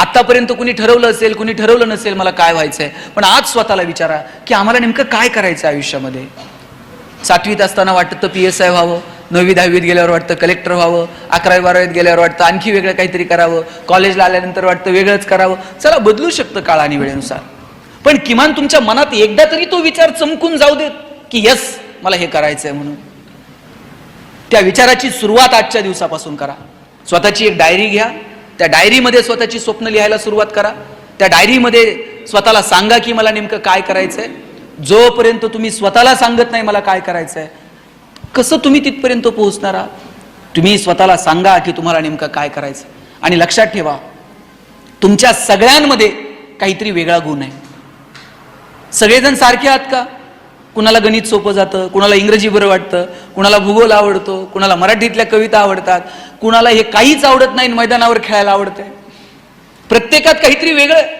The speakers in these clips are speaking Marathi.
आतापर्यंत कुणी ठरवलं असेल कुणी ठरवलं नसेल मला काय व्हायचंय. पण आज स्वतःला विचारा की आम्हाला नेमकं काय करायचं आयुष्यामध्ये? सातवीत असताना वाटतं पी एस आय व्हावं नववी दहावीत गेल्यावर वाटतं कलेक्टर व्हावं अकरावी बारावीत गेल्यावर वाटतं आणखी वेगळं काहीतरी करावं कॉलेजला आल्यानंतर वाटतं वेगळंच करावं. चला बदलू शकतं काळ आणि वेळेनुसार. पण किमान तुमच्या मनात एकदा तरी तो विचार चमकून जाऊ देत की यस मला हे करायचंय म्हणून. त्या विचाराची सुरुवात आजच्या दिवसापासून करा. स्वतःची एक डायरी घ्या. त्या डायरीमध्ये स्वतःची स्वप्न लिहायला सुरुवात करा. त्या डायरीमध्ये स्वतःला सांगा की मला नेमकं काय करायचंय. जोपर्यंत तुम्ही स्वतःला सांगत नाही मला काय करायचंय कसं तुम्ही तिथपर्यंत पोहोचणार आहात? तुम्ही स्वतःला सांगा की तुम्हाला नेमकं काय करायचं आणि लक्षात ठेवा तुमच्या सगळ्यांमध्ये काहीतरी वेगळा गुण आहे. सगळेजण सारखे आहात का? कुणाला गणित सोपं जातं कुणाला इंग्रजी बरं वाटतं कुणाला भूगोल आवडतो कुणाला मराठीतल्या कविता आवडतात कुणाला हे काहीच आवडत नाही मैदानावर खेळायला आवडतंय. प्रत्येकात काहीतरी वेगळं आहे.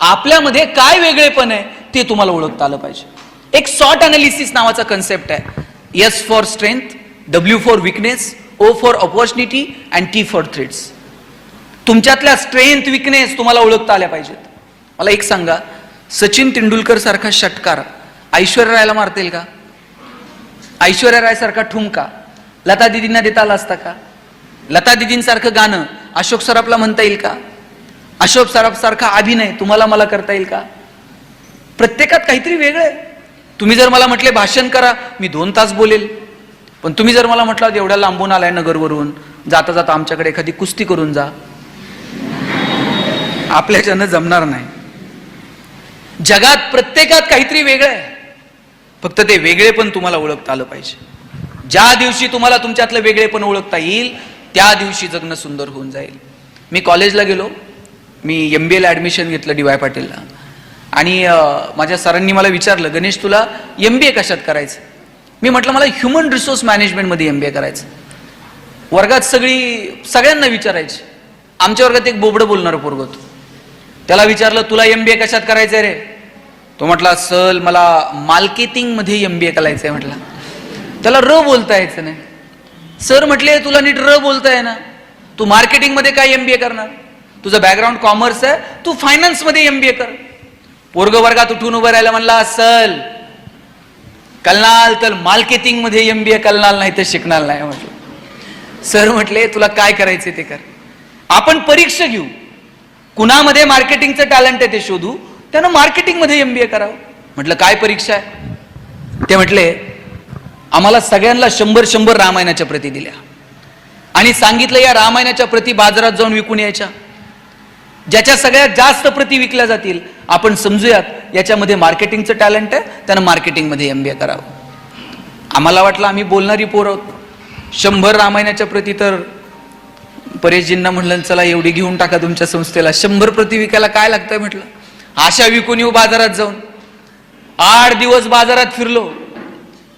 आपल्यामध्ये काय वेगळेपण आहे ते तुम्हाला ओळखता आलं पाहिजे. एक सॉर्ट अनालिसिस नावाचा कन्सेप्ट आहे. S for strength W for weakness O for opportunity and T for threats तुमच्यातल्या strength weakness तुम्हाला ओळखता आल्या पाहिजेत. मला एक सांगा सचिन तेंडुलकर सारखा षटकार ऐश्वर्या रायला मारतील का? ऐश्वर्या रायसारखा ठुमका लता दिदींना देता आला असता का? लता दिदींसारखं गाणं अशोक सराफला म्हणता येईल का? अशोक सराफ सारखा अभिनय तुम्हाला मला करता येईल का? प्रत्येकात काहीतरी वेगळं आहे. तुम्ही जर मला म्हटले भाषण करा मी दोन तास बोलेल. पण तुम्ही जर मला म्हटलं एवढ्या लांबून आलाय नगरवरून जाता जाता आमच्याकडे एखादी कुस्ती करून जा. आपल्याच्यानं जमणार नाही. जगात प्रत्येकात काहीतरी वेगळं आहे. फक्त ते वेगळे पण तुम्हाला ओळखता आलं पाहिजे. ज्या दिवशी तुम्हाला तुमच्यातलं वेगळे पण ओळखता येईल त्या दिवशी जगणं सुंदर होऊन जाईल. मी कॉलेजला गेलो. मी एम बी एला ॲडमिशन घेतलं डी वाय पाटीलला. आणि माझ्या सरांनी मला विचारलं गणेश तुला एम बी ए कशात करायचं? मी म्हटलं मला ह्युमन रिसोर्स मॅनेजमेंटमध्ये एम बी ए करायचं. वर्गात सगळी सगळ्यांना विचारायची. आमच्या वर्गात एक बोबडं बोलणारं पोरग होतं. त्याला विचारलं तुला एम बी ए कशात करायचं रे? तो म्हटला सल मला मार्केटिंगमध्ये एम बी ए करायचंय. म्हटला त्याला र बोलता यायचं नाही. सर म्हटले तुला नीट र बोलता ना तू मार्केटिंगमध्ये काय एम बी ए करणार? तुझं बॅकग्राऊंड कॉमर्स आहे. तू फायनान्समध्ये एम बी ए कर. पोरग वर्गात उठून उभं राहिला म्हणला सल कलनाल तर मार्केटिंगमध्ये एम बी ए कलनाल नाही तर शिकणार नाही. म्हटलं सर म्हटले तुला काय करायचे ते कर. आपण परीक्षा घेऊ. कुणामध्ये मार्केटिंगचं टॅलेंट आहे ते शोधू. त्यानं मार्केटिंगमध्ये एम बी ए करावं. म्हटलं काय परीक्षा आहे? ते म्हटले आम्हाला सगळ्यांना शंभर शंभर रामायणाच्या प्रती दिल्या. आणि सांगितलं या रामायणाच्या प्रती बाजारात जाऊन विकून यायच्या. ज्याच्या सगळ्यात जास्त प्रती विकल्या जातील आपण समजूयात याच्यामध्ये मार्केटिंगचं टॅलेंट आहे त्यानं मार्केटिंगमध्ये एम बी ए करावं. आम्हाला वाटलं आम्ही बोलणारी पोर आहोत. शंभर रामायणाच्या प्रती तर परेशजींना म्हणलं चला एवढी घेऊन टाका तुमच्या संस्थेला. शंभर प्रती विकायला काय लागतंय? म्हटलं. आशा विकून येऊ बाजारात जाऊन. आठ दिवस बाजारात फिरलो.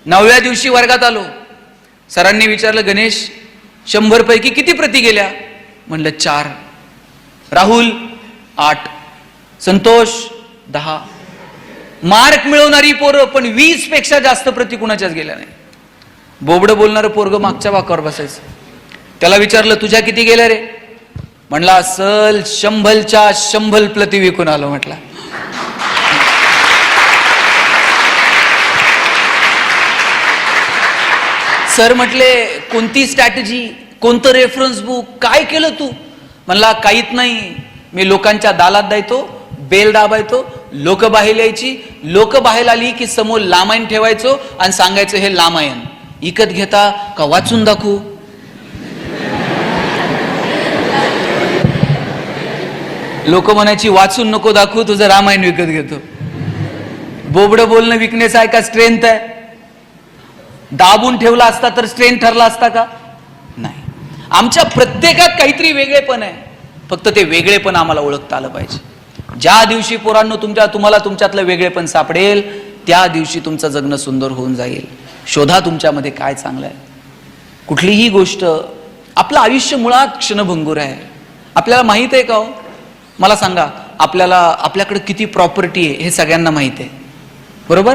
नवव्या दिवशी वर्गात आलो. सरांनी विचारलं गणेश शंभर पैकी किती प्रती गेल्या? म्हणलं चार. राहुल आठ. संतोष दहा. मार्क मिळवणारी पोरं पण वीसपेक्षा जास्त प्रती कुणाच्याच गेल्या नाही. बोबडं बोलणारं पोरगं मागच्या वाकावर बसायचं. त्याला विचारलं तुझ्या किती गेल्या रे? म्हणला सल शंभलच्या शंभल प्रती विकून आलो म्हटला. सर म्हटले कोणती स्ट्रॅटेजी कोणतं रेफरन्स बुक काय केलं तू? म्हणला काहीच नाही. मी लोकांच्या दालात द्यायचो बेल दाबायचो लोक बाहेर यायची. लोक बाहेर आली की समोर लामायण ठेवायचो आणि सांगायचं हे लामायण इकत घेता का वाचून दाखवू? लोक म्हणायची वाचून नको दाखवू तुझं रामायण विकत घेतो. बोबडं बोलणं विकण्याचा आहे का स्ट्रेंथ आहे. दाबून ठेवला असता तर स्ट्रेन ठरला असता का? नाही. आमच्या प्रत्येकात काहीतरी वेगळेपण आहे. फक्त ते वेगळेपण आम्हाला ओळखता आलं पाहिजे. ज्या दिवशी पोरांनो तुमच्या तुम्हाला तुमच्यातलं वेगळेपण सापडेल त्या दिवशी तुमचं जगणं सुंदर होऊन जाईल. शोधा तुमच्यामध्ये काय चांगलं आहे कुठलीही गोष्ट आपलं आयुष्य मुळात क्षणभंगूर आहे. आपल्याला माहीत आहे का हो? मला सांगा आपल्याला आपल्याकडे किती प्रॉपर्टी आहे हे सगळ्यांना माहीत आहे. बरोबर?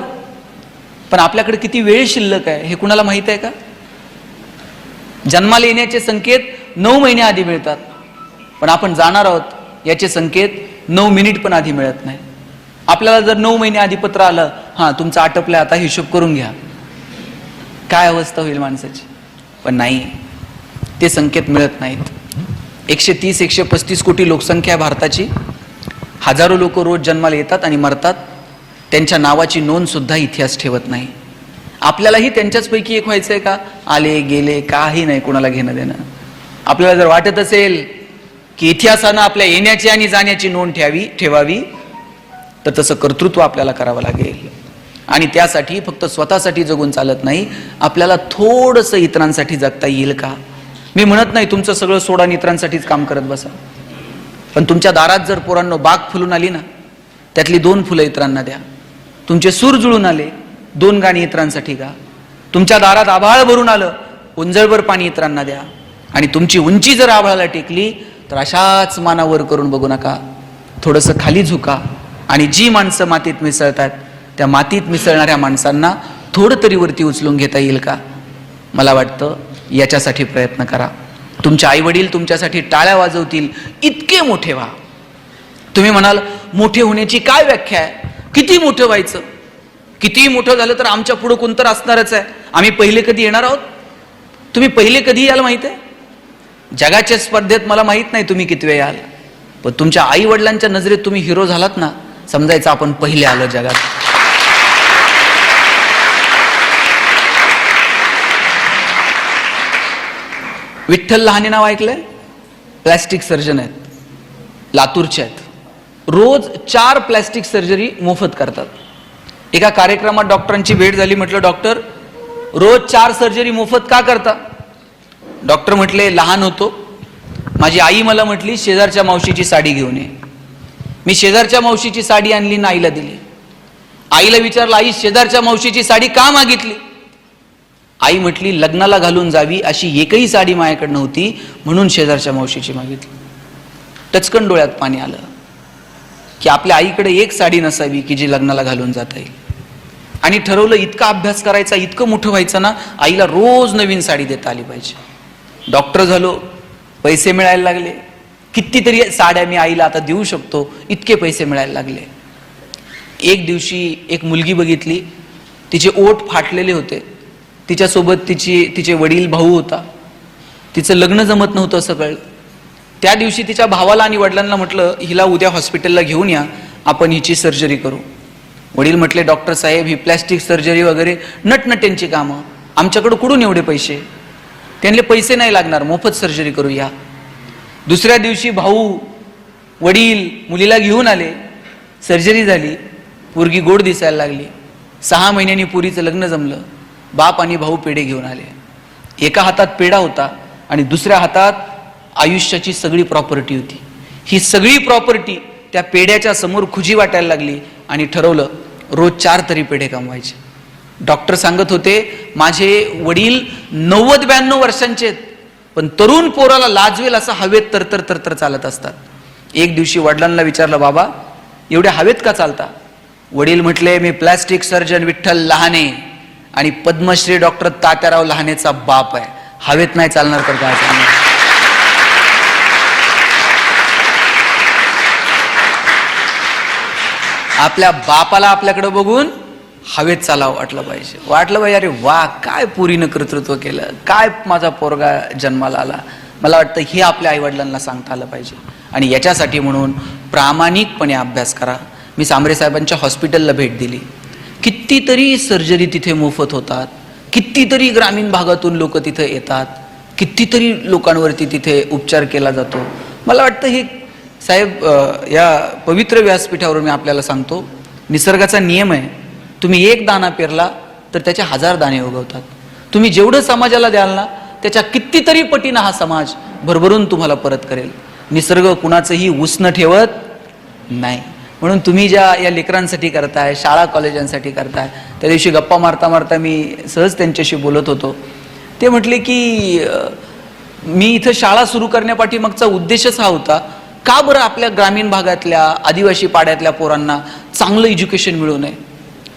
पण आपल्याकडे किती वेळ शिल्लक आहे हे कुणाला माहीत आहे का? जन्माला येण्याचे संकेत नऊ महिने आधी मिळतात. पण आपण जाणार आहोत याचे संकेत नऊ मिनिट पण आधी मिळत नाही. आपल्याला जर नऊ महिने आधी पत्र आलं हां तुमचं आटपलं आता हिशोब करून घ्या. काय अवस्था होईल माणसाची? पण नाही. ते संकेत मिळत नाहीत. एकशे तीस एकशे पस्तीस कोटी लोकसंख्या आहे भारताची. हजारो लोक रोज जन्माला येतात आणि मरतात. त्यांच्या नावाची नोंद सुद्धा इतिहास ठेवत नाही. आपल्यालाही त्यांच्याचपैकी एक व्हायचंय का? आले गेले काही नाही कोणाला घेणं देणं. आपल्याला जर वाटत असेल की इतिहासानं आपल्या येण्याची आणि जाण्याची नोंद ठेवावी ठेवावी तर तसं कर्तृत्व आपल्याला करावं लागेल. आणि त्यासाठी फक्त स्वतःसाठी जगून चालत नाही आपल्याला थोडंसं इतरांसाठी जगता येईल का? मी म्हणत नाही तुमचं सगळं सोडा इतरांसाठीच काम करत बसा. पण तुमच्या दारात जर पोरांनो बाग फुलून आली ना त्यातली दोन फुलं इतरांना द्या. तुमचे सूर जुळून आले. दोन गाणी इतरांसाठी गा. तुमच्या दारात आभाळ भरून आलं. उंजळभर पाणी इतरांना द्या. आणि तुमची उंची जर आभाळाला टेकली तर अशाच मानावर करून बघू नका. थोडंसं खाली झुका. आणि जी माणसं मातीत मिसळतात त्या मातीत मिसळणाऱ्या माणसांना थोडं तरी वरती उचलून घेता येईल का? मला वाटतं याच्यासाठी प्रयत्न करा. तुमचे आई वडील तुमच्यासाठी टाळ्या वाजवतील. इतके मोठे व्हा. तुम्ही म्हणाल मोठे होण्याची काय व्याख्या आहे? किती मोठं व्हायचं? किती मोठं झालं तर आमच्या पुढं कोणतर असणारच आहे. आम्ही पहिले कधी येणार आहोत? तुम्ही पहिले कधी याल माहीत आहे? जगाच्या स्पर्धेत मला माहीत नाही तुम्ही किती वेळ याल. पण तुमच्या आई वडिलांच्या नजरेत तुम्ही हिरो झालात ना समजायचं आपण पहिले आलो जगात. विठ्ठल लहाने नाव ऐकलंय? प्लॅस्टिक सर्जन आहेत. लातूरचे आहेत. रोज चार प्लॅस्टिक सर्जरी मोफत करतात. एका कार्यक्रमात डॉक्टरांची भेट झाली म्हटलं डॉक्टर रोज चार सर्जरी मोफत का करता? डॉक्टर म्हटले लहान होतो. माझी आई मला म्हटली शेजारच्या मावशीची साडी घेऊन ये. मी शेजारच्या मावशीची साडी आणली ना आईला दिली. आईला विचारलं आई शेजारच्या मावशीची साडी का मागितली? आई म्हटली लग्नाला घालून जावी अशी एकही साडी माझ्याकडे नव्हती म्हणून शेजारच्या मावशीची मागितली. टचकन डोळ्यात पाणी आलं. की आपल्या आईकडे एक साडी नसावी की जी लग्नाला घालून जाता येईल. आणि ठरवलं इतका अभ्यास करायचा इतकं मोठं व्हायचं ना आईला रोज नवीन साडी देता आली पाहिजे. डॉक्टर झालो पैसे मिळायला लागले. कितीतरी साड्या मी आईला आता देऊ शकतो इतके पैसे मिळायला लागले. एक दिवशी एक मुलगी बघितली तिचे ओठ फाटलेले होते. तिच्यासोबत तिची तिचे वडील भाऊ होता. तिचं लग्न जमत नव्हतं असं कळलं. त्या दिवशी तिच्या भावाला आणि वडिलांना म्हटलं हिला उद्या हॉस्पिटलला घेऊन या आपण हिची सर्जरी करू. वडील म्हटले डॉक्टर साहेब ही प्लॅस्टिक सर्जरी वगैरे नटनट्यांची कामं. आमच्याकडं कुठून एवढे पैसे? त्यांना पैसे नाही लागणार मोफत सर्जरी करू या दुसऱ्या दिवशी भाऊ वडील मुलीला घेऊन आले. सर्जरी झाली. पोरगी गोड दिसायला लागली. सहा महिन्यांनी पुरीचं लग्न जमलं. बाप आणि भाऊ पेढे घेऊन आले. एका हातात पेढा होता आणि दुसऱ्या हातात आयुष्याची सगळी प्रॉपर्टी होती. ही सगळी प्रॉपर्टी त्या पेढ्याच्या समोर खुजी वाटायला लागली आणि ठरवलं रोज चार तरी पेढे कमवायचे. डॉक्टर सांगत होते माझे वडील नव्वद ब्याण्णव वर्षांचे आहेत पण तरुण पोराला लाजवेल असं हवेत तरतर तरतर चालत असतात. एक दिवशी वडिलांना विचारलं बाबा एवढ्या हवेत का चालता? वडील म्हटले मी प्लॅस्टिक सर्जन विठ्ठल लहाने आणि पद्मश्री डॉक्टर तात्याराव लहानेचा बाप आहे. हवेत नाही चालणार तर काय चालणार आपल्या बापाला आपल्याकडे बघून हवेत चालावं वाटलं पाहिजे. वाटलं पाहिजे अरे वा काय पुरीनं कर्तृत्व केलं काय माझा पोरगा जन्माला आला. मला वाटतं हे आपल्या आईवडिलांना सांगता आलं पाहिजे. आणि याच्यासाठी म्हणून प्रामाणिकपणे अभ्यास करा. मी सांबरे साहेबांच्या हॉस्पिटलला भेट दिली. कितीतरी सर्जरी तिथे मोफत होतात. कितीतरी ग्रामीण भागातून लोक तिथे येतात. कितीतरी लोकांवरती तिथे उपचार केला जातो. मला वाटतं हे साहेब या पवित्र व्यासपीठावर मी आपल्याला सांगतो निसर्गाचा नियम आहे तुम्ही एक दाना पेरला तर त्याचे हजार दाणे उगवतात. तुम्ही जेवढं समाजाला द्याल ना त्याच्या कितीतरी पटीनं हा समाज भरभरून तुम्हाला परत करेल. निसर्ग कुणाचंही उसनं ठेवत नाही. म्हणून तुम्ही ज्या या लेकरांसाठी करताय शाळा कॉलेजांसाठी करताय त्या दिवशी गप्पा मारता मारता मी सहज त्यांच्याशी बोलत होतो. ते म्हटले की मी इथं शाळा सुरू करण्यापाठीमागचा उद्देशच हा होता का बरं आपल्या ग्रामीण भागातल्या आदिवासी पाड्यातल्या पोरांना चांगलं एज्युकेशन मिळू नये?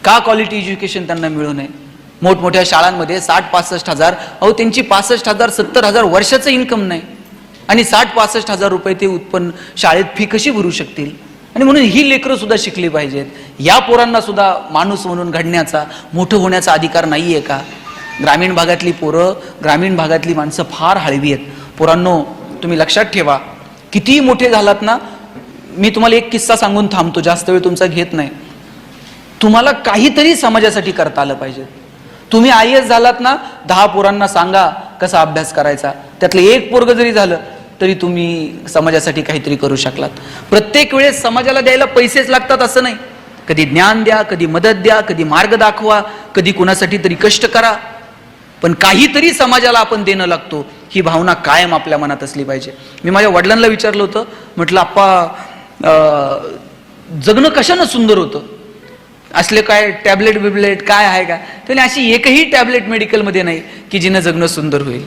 का क्वालिटी एज्युकेशन त्यांना मिळू नये? मोठमोठ्या शाळांमध्ये साठ पासष्ट हजार अहो त्यांची पासष्ट हजार सत्तर हजार वर्षाचं इन्कम नाही. आणि साठ पासष्ट हजार रुपये ते उत्पन्न शाळेत फी कशी भरू शकतील? आणि म्हणून ही लेकरं सुद्धा शिकली पाहिजेत. या पोरांना सुद्धा माणूस म्हणून घडण्याचा मोठं होण्याचा अधिकार नाही आहे का? ग्रामीण भागातली पोरं ग्रामीण भागातली माणसं फार हळवी आहेत. पोरांनो तुम्ही लक्षात ठेवा कितीही मोठे झालात ना मी तुम्हाला एक किस्सा सांगून थांबतो जास्त वेळ तुमचा घेत नाही. तुम्हाला काहीतरी समाजासाठी करता आलं पाहिजे. तुम्ही आय एस झालात ना दहा पोरांना सांगा कसा अभ्यास करायचा. त्यातलं एक पोरग जरी झालं तरी तुम्ही समाजासाठी काहीतरी करू शकलात. प्रत्येक वेळेस समाजाला द्यायला पैसेच लागतात असं नाही. कधी ज्ञान द्या कधी मदत द्या कधी मार्ग दाखवा कधी कुणासाठी तरी कष्ट करा. पण काहीतरी समाजाला आपण देणं लागतो. ही भावना कायम आपल्या मनात असली पाहिजे. मी माझ्या वडिलांना विचारलं होतं म्हटलं आप्पा अं, जगणं कशानं सुंदर होतं? असले काय टॅबलेट बिबलेट काय आहे का? त्याने अशी एकही टॅबलेट मेडिकलमध्ये नाही की जिनं जगणं सुंदर होईल.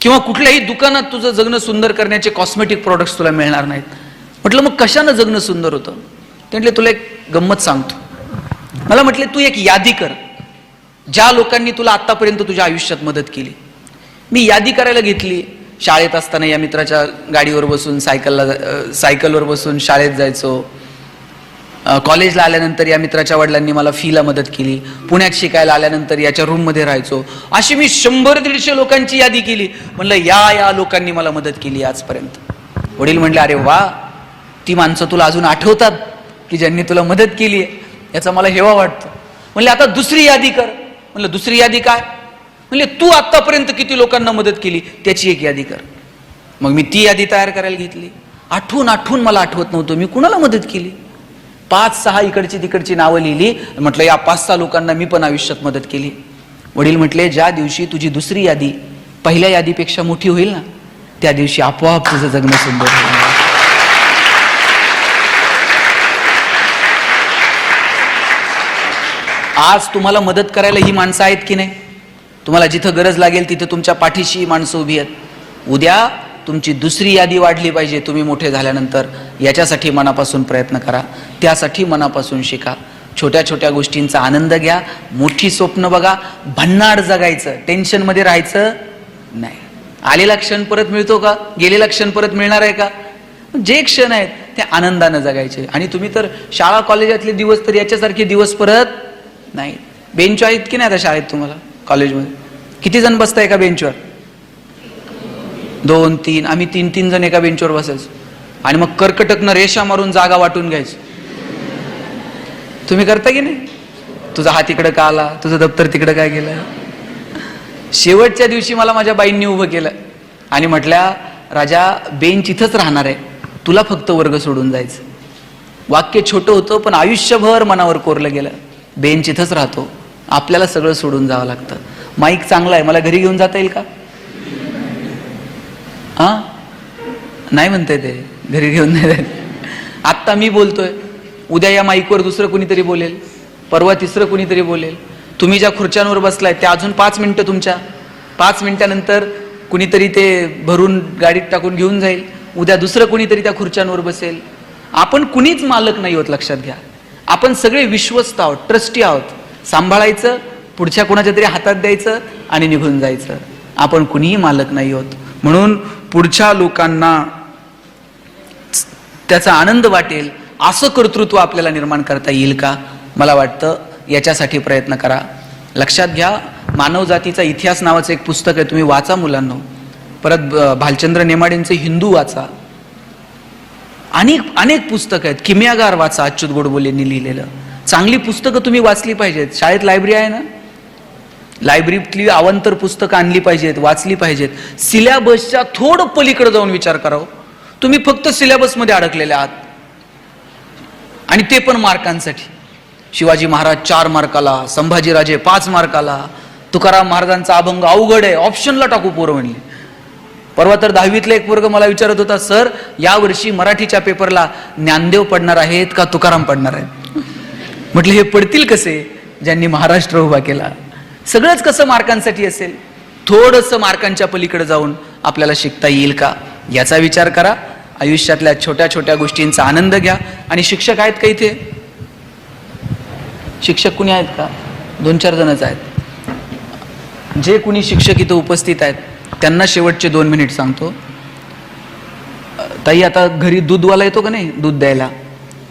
किंवा कुठल्याही दुकानात तुझं जगणं सुंदर करण्याचे कॉस्मेटिक प्रॉडक्ट्स तुला मिळणार नाहीत. म्हटलं मग कशानं जगणं सुंदर होतं? ते म्हटले तुला एक गंमत सांगतो. मला म्हटले तू एक यादी कर ज्या लोकांनी तुला आतापर्यंत तुझ्या आयुष्यात मदत केली. मी यादी करायला घेतली. शाळेत असताना या मित्राच्या गाडीवर बसून सायकलला सायकलवर बसून शाळेत जायचो. कॉलेजला आल्यानंतर या मित्राच्या वडिलांनी मला फीला मदत केली. पुण्यात शिकायला आल्यानंतर याच्या रूममध्ये राहायचो. अशी मी शंभर दीडशे लोकांची यादी केली. म्हणलं या या लोकांनी मला मदत केली आजपर्यंत. वडील म्हणले अरे वा ती माणसं तुला अजून आठवतात की ज्यांनी तुला मदत केली आहे. याचा मला हेवा वाटतो. म्हणले आता दुसरी यादी कर. म्हणलं दुसरी यादी काय? म्हणजे तू आतापर्यंत किती लोकांना मदत केली त्याची एक यादी कर. मग मी ती यादी तयार करायला घेतली. आठवून आठवून मला आठवत नव्हतं मी कुणाला मदत केली. पाच सहा इकडची तिकडची नावं लिहिली. म्हटलं या पाच सहा लोकांना मी पण आयुष्यात मदत केली. वडील म्हटले ज्या दिवशी तुझी दुसरी यादी पहिल्या यादीपेक्षा मोठी होईल ना त्या दिवशी आपोआप तुझं जगणं सुंदर होईल. आज तुम्हाला मदत करायला ही माणसं आहेत की नाही? तुम्हाला जिथं गरज लागेल तिथे तुमच्या पाठीशी माणसं उभी आहेत. उद्या तुमची दुसरी यादी वाढली पाहिजे तुम्ही मोठे झाल्यानंतर. याच्यासाठी मनापासून प्रयत्न करा. त्यासाठी मनापासून शिका. छोट्या छोट्या गोष्टींचा आनंद घ्या. मोठी स्वप्न बघा. भन्नाड जगायचं. टेन्शनमध्ये राहायचं नाही. आलेला क्षण परत मिळतो का? गेलेला क्षण परत मिळणार आहे का? जे क्षण आहेत ते आनंदानं जगायचे. आणि तुम्ही तर शाळा कॉलेजातले दिवस तर याच्यासारखे दिवस परत नाही बेंच आहेत की नाही आता शाळेत तुम्हाला? कॉलेजमध्ये? किती जण बसताय एका बेंचवर? दोन तीन. आम्ही तीन तीन जण एका बेंचवर बसायचो. आणि मग कर्कटकनं रेषा मारून जागा वाटून घ्यायचो. तुम्ही करता की नाही? तुझा हात इकडं का आला? तुझं दप्तर तिकडं काय गेलं? शेवटच्या दिवशी मला माझ्या बाईंनी उभं केलं. आणि म्हटल्या राजा बेंच इथंच राहणार आहे. तुला फक्त वर्ग सोडून जायचं. वाक्य छोटं होतं पण आयुष्यभर मनावर कोरलं गेलं. बेंच इथंच राहतो. आपल्याला सगळं सोडून जावं लागतं. माईक चांगला आहे मला घरी घेऊन जाता येईल का? हा नाही म्हणते ते घरी घेऊन नाही जात. आत्ता मी बोलतोय उद्या या माईकवर दुसरं कुणीतरी बोलेल परवा तिसरं कुणीतरी बोलेल. तुम्ही ज्या खुर्च्यांवर बसलाय त्या अजून पाच मिनटं तुमच्या. पाच मिनिटानंतर कुणीतरी ते भरून गाडीत टाकून घेऊन जाईल. उद्या दुसरं कुणीतरी त्या खुर्च्यांवर बसेल. आपण कुणीच मालक नाही होत लक्षात घ्या. आपण सगळे विश्वस्त आहोत ट्रस्टी आहोत. सांभाळायचं पुढच्या कुणाच्या तरी हातात द्यायचं आणि निघून जायचं. आपण कुणीही मालक नाही होत म्हणून पुढच्या लोकांना त्याचा आनंद वाटेल असं कर्तृत्व आपल्याला निर्माण करता येईल का? मला वाटतं याच्यासाठी प्रयत्न करा. लक्षात घ्या मानवजातीचा इतिहास नावाचं एक पुस्तक आहे तुम्ही वाचा मुलांना. परत भालचंद्र नेमाडेंचे हिंदू वाचा. अनेक अनेक पुस्तकं आहेत. किम्यागार वाचा अच्युत गोडबोलेंनी लिहिलेलं. चांगली पुस्तकं तुम्ही वाचली पाहिजेत. शाळेत लायब्ररी आहे ना? लायब्ररीतली अवांतर पुस्तकं आणली पाहिजेत वाचली पाहिजेत. सिलेबसच्या थोडं पलीकडे जाऊन विचार करावं हो. तुम्ही फक्त सिलेबसमध्ये अडकलेले आहात. आणि ते पण मार्कांसाठी. शिवाजी महाराज चार मार्काला संभाजीराजे पाच मार्काला तुकाराम महाराजांचा अभंग अवघड आहे. ऑप्शनला टाकू पोरं म्हणले. परवा तर दहावीतला एक वर्ग मला विचारत होता सर यावर्षी मराठीच्या पेपरला ज्ञानदेव पडणार आहेत का तुकाराम पडणार आहेत? म्हटलं हे पडतील कसे? ज्यांनी महाराष्ट्र उभा केला. सगळंच कसं मार्कांसाठी असेल? थोडंसं मार्कांच्या पलीकडे जाऊन आपल्याला शिकता येईल का? याचा विचार करा. आयुष्यातल्या छोट्या छोट्या गोष्टींचा आनंद घ्या. आणि शिक्षक आहेत का इथे? शिक्षक कुणी आहेत का? दोन चार जणच आहेत. जे कुणी शिक्षक इथं उपस्थित आहेत त्यांना शेवटचे दोन मिनिट सांगतो. ताई आता घरी दूधवाला येतो का नाही? दूध द्यायला.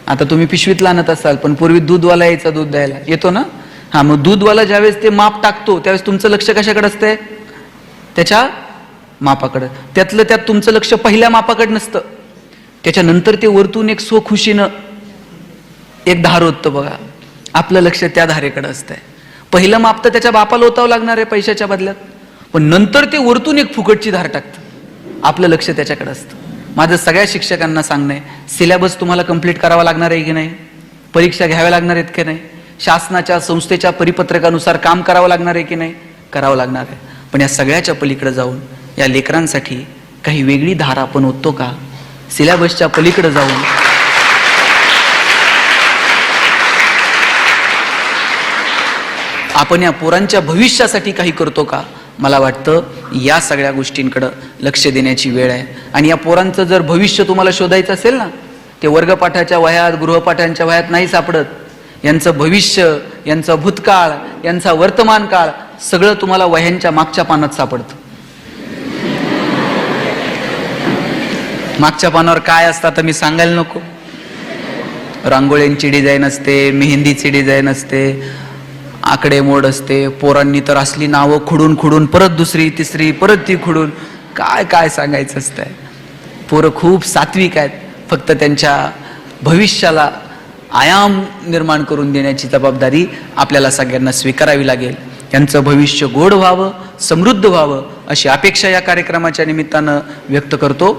आता तुम्ही पिशवीतला आणत असाल पण पूर्वी दूधवाला यायचा दूध द्यायला. येतो ना? हा मग दूधवाला ज्यावेळेस ते माप टाकतो त्यावेळेस तुमचं लक्ष कशाकडे असतंय? त्याच्या मापाकडं. त्यातलं त्यात तुमचं लक्ष पहिल्या मापाकडे नसतं. त्याच्यानंतर ते वरतून एक स्वखुशीनं एक धार होतं बघा. आपलं लक्ष त्या धारेकडे असतंय. पहिलं माप तर त्याच्या बापाला ओतावं लागणार आहे पैशाच्या बदल्यात. पण नंतर ते वरतून एक फुकटची धार टाकतं. आपलं लक्ष त्याच्याकडे असतं. माझं सगळ्या शिक्षकांना सांगणं आहे सिलेबस तुम्हाला कंप्लीट करावा लागणार आहे की नाही? परीक्षा घ्याव्या लागणार आहेत की नाही? शासनाच्या संस्थेच्या परिपत्रकानुसार काम करावं लागणार आहे की नाही? करावं लागणार आहे. पण या सगळ्याच्या पलीकडे जाऊन या लेकरांसाठी काही वेगळी धारा आपण ओततो का? सिलेबसच्या पलीकडे जाऊन. आपण या पोरांच्या भविष्यासाठी काही करतो का? मला वाटतं या सगळ्या गोष्टींकडं लक्ष देण्याची वेळ आहे. आणि या पोरांचं जर भविष्य तुम्हाला शोधायचं असेल ना ते वर्गपाठाच्या वह्यात गृहपाठांच्या वह्यात नाही सापडत. यांचं भविष्य यांचा भूतकाळ यांचा वर्तमान काळ सगळं तुम्हाला वह्यांच्या मागच्या पानात सापडतं. मागच्या पानावर काय असतं तर मी सांगायला नको. रांगोळ्यांची डिझाईन असते मेहंदीची डिझाईन असते आकडेमोड असते पोरांनी तर असली नावं खुडून खुडून परत दुसरी तिसरी परत ती खुडून काय काय सांगायचं असतंय? पोरं खूप सात्विक आहेत फक्त त्यांच्या भविष्याला आयाम निर्माण करून देण्याची जबाबदारी आपल्याला सगळ्यांना स्वीकारावी लागेल. त्यांचं भविष्य गोड व्हावं समृद्ध व्हावं अशी अपेक्षा या कार्यक्रमाच्या निमित्तानं व्यक्त करतो.